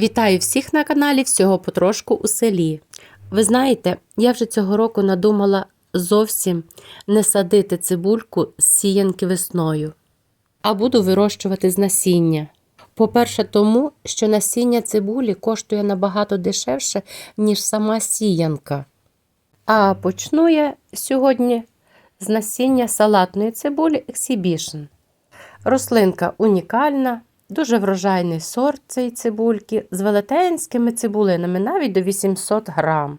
Вітаю всіх на каналі Всього потрошку у селі. Ви знаєте, я вже цього року надумала зовсім не садити цибульку з сіянки весною, а буду вирощувати з насіння. По-перше, тому, що насіння цибулі коштує набагато дешевше, ніж сама сіянка. А почну я сьогодні з насіння салатної цибулі Exhibition. Рослинка унікальна, дуже врожайний сорт цієї цибульки з велетенськими цибулинами, навіть до 800 грам.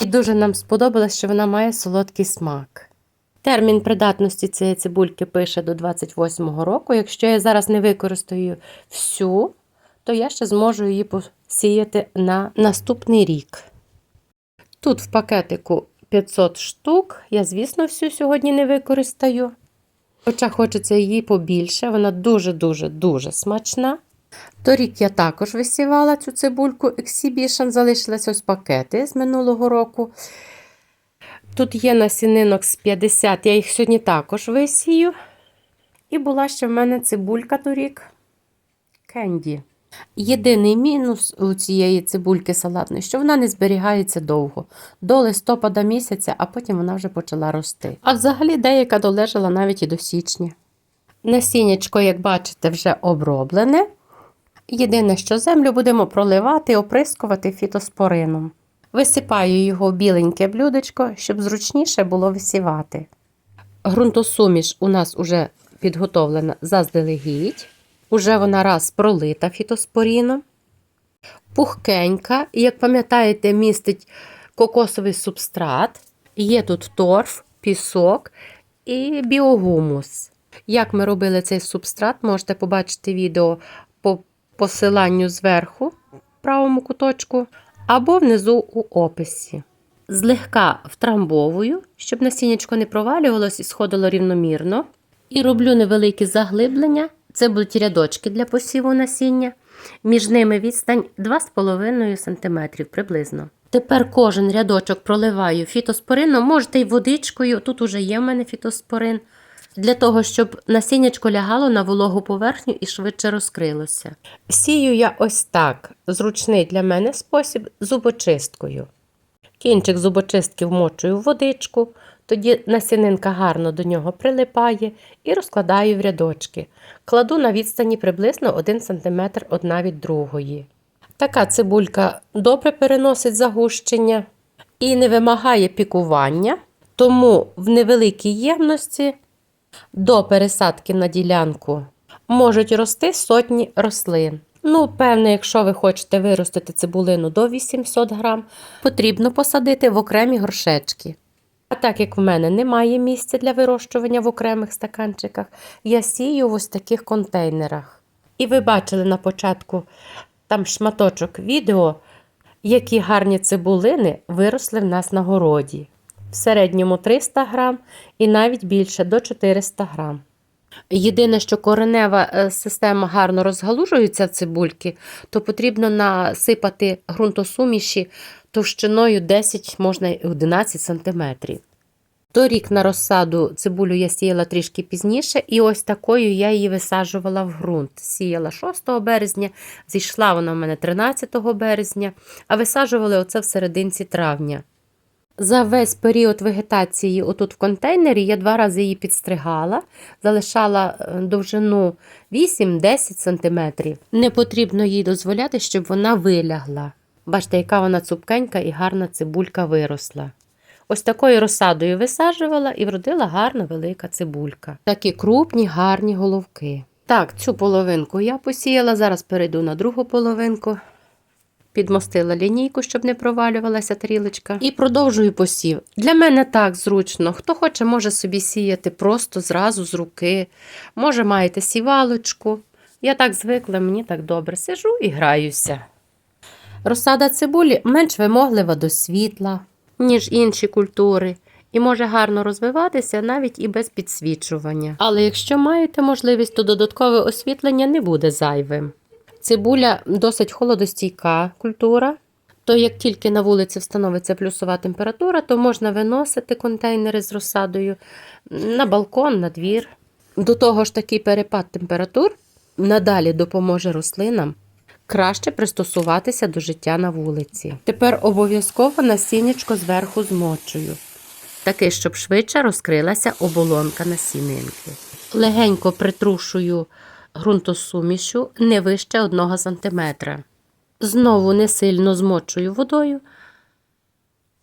І дуже нам сподобалось, що вона має солодкий смак. Термін придатності цієї цибульки пише до 28-го року. Якщо я зараз не використаю всю, то я ще зможу її посіяти на наступний рік. Тут в пакетику 500 штук. Я, звісно, всю сьогодні не використаю. Хоча хочеться її побільше, вона дуже-дуже дуже смачна. Торік я також висівала цю цибульку Exhibition, залишилися ось пакети з минулого року. Тут є насінинок з 50, я їх сьогодні також висію. І була ще в мене цибулька торік кенді. Єдиний мінус у цієї цибульки салатної, що вона не зберігається довго, до листопада місяця, а потім вона вже почала рости. А взагалі деяка долежала навіть і до січня. Насіннячко, як бачите, вже оброблене. Єдине, що землю будемо проливати і оприскувати фітоспорином. Висипаю його в біленьке блюдечко, щоб зручніше було висівати. Грунтосуміш у нас уже підготовлена заздалегідь. Уже вона раз пролита фітоспоріном. Пухкенька, і, як пам'ятаєте, містить кокосовий субстрат. Є тут торф, пісок і біогумус. Як ми робили цей субстрат, можете побачити відео по посиланню зверху в правому куточку, або внизу у описі. Злегка втрамбовую, щоб насіннячко не провалювалось і сходило рівномірно. І роблю невеликі заглиблення. Це будуть рядочки для посіву насіння. Між ними відстань 2,5 см приблизно. Тепер кожен рядочок проливаю фітоспорином, можете й водичкою, тут уже є в мене фітоспорин, для того, щоб насіннячко лягало на вологу поверхню і швидше розкрилося. Сію я ось так, зручний для мене спосіб зубочисткою. Кінчик зубочистки вмочую в водичку, тоді насінинка гарно до нього прилипає і розкладаю в рядочки. Кладу на відстані приблизно 1 см одна від другої. Така цибулька добре переносить загущення і не вимагає пікування, тому в невеликій ємності до пересадки на ділянку можуть рости сотні рослин. Ну, певне, якщо ви хочете виростити цибулину до 800 грам, потрібно посадити в окремі горшечки. А так як в мене немає місця для вирощування в окремих стаканчиках, я сію в ось таких контейнерах. І ви бачили на початку там шматочок відео, які гарні цибулини виросли в нас на городі. В середньому 300 грам і навіть більше до 400 грам. Єдине, що коренева е, система гарно розгалужується в цибульки, то потрібно насипати ґрунтосуміші товщиною 10, можна 11 см. Торік на розсаду цибулю я сіяла трішки пізніше, і ось такою я її висаджувала в ґрунт. Сіяла 6 березня, зійшла вона в мене 13 березня, а висаджували оце в серединці травня. За весь період вегетації отут в контейнері я два рази її підстригала, залишала е, довжину 8-10 см. Не потрібно їй дозволяти, щоб вона вилягла. Бачите, яка вона цупкенька і гарна цибулька виросла. Ось такою розсадою висаджувала і вродила гарна велика цибулька. Такі крупні, гарні головки. Так, цю половинку я посіяла, зараз перейду на другу половинку. Підмостила лінійку, щоб не провалювалася тарілочка. І продовжую посів. Для мене так зручно. Хто хоче, може собі сіяти просто зразу з руки. Може, маєте сівалочку. Я так звикла, мені так добре сижу і граюся. Розсада цибулі менш вимоглива до світла, ніж інші культури, і може гарно розвиватися навіть і без підсвічування. Але якщо маєте можливість, то додаткове освітлення не буде зайвим. Цибуля досить холодостійка культура. То як тільки на вулиці встановиться плюсова температура, то можна виносити контейнери з розсадою на балкон, на двір. До того ж, такий перепад температур надалі допоможе рослинам краще пристосуватися до життя на вулиці. Тепер обов'язково насіннячко зверху змочую. Таке, щоб швидше розкрилася оболонка насінинки. Легенько притрушую ґрунтосумішу не вище 1 см. Знову не сильно змочую водою.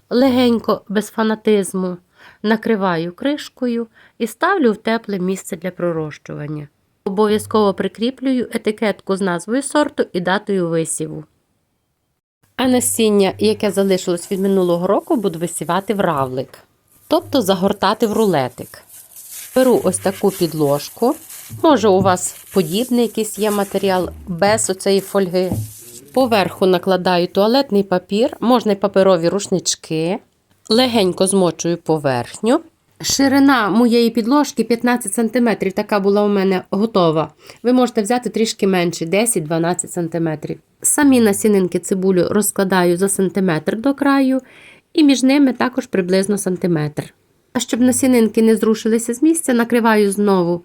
Легенько, без фанатизму, накриваю кришкою і ставлю в тепле місце для пророщування. Обов'язково прикріплюю етикетку з назвою сорту і датою висіву. А насіння, яке залишилось від минулого року, буду висівати в равлик, тобто загортати в рулетик. Беру ось таку підложку. Може, у вас подібний якийсь є матеріал без оцеї фольги. Поверху накладаю туалетний папір, можна й паперові рушнички. Легенько змочую поверхню. Ширина моєї підложки 15 см, така була у мене готова. Ви можете взяти трішки менше, 10-12 см. Самі насінинки цибулю розкладаю за сантиметр до краю, і між ними також приблизно сантиметр. А щоб насінинки не зрушилися з місця, накриваю знову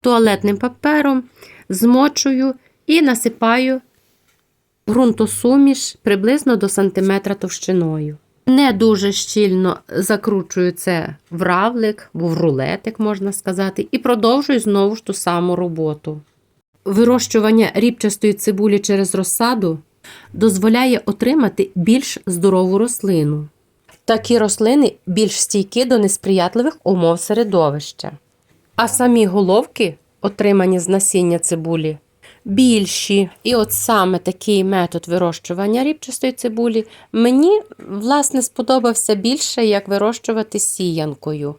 туалетним папером, змочую і насипаю ґрунтосуміш приблизно до сантиметра товщиною. Не дуже щільно закручую це в равлик, в рулетик, можна сказати, і продовжую знову ж ту саму роботу. Вирощування ріпчастої цибулі через розсаду дозволяє отримати більш здорову рослину. Такі рослини більш стійкі до несприятливих умов середовища. А самі головки, отримані з насіння цибулі, більші. І от саме такий метод вирощування ріпчастої цибулі мені, власне, сподобався більше, як вирощувати сіянкою.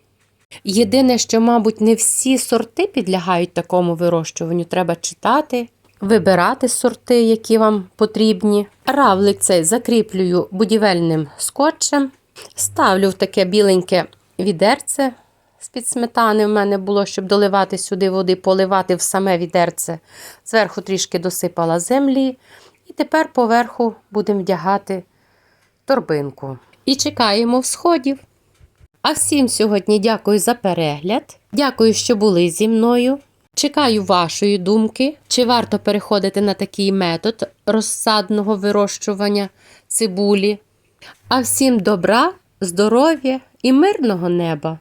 Єдине, що, мабуть, не всі сорти підлягають такому вирощуванню. Треба читати, вибирати сорти, які вам потрібні. Равлик цей закріплюю будівельним скотчем, ставлю в таке біленьке відерце з-під сметани. В мене було, щоб доливати сюди води, поливати в саме відерце. Зверху трішки досипала землі. І тепер поверху будемо вдягати торбинку. І чекаємо всходів. А всім сьогодні дякую за перегляд. Дякую, що були зі мною. Чекаю вашої думки, чи варто переходити на такий метод розсадного вирощування цибулі. А всім добра, здоров'я і мирного неба!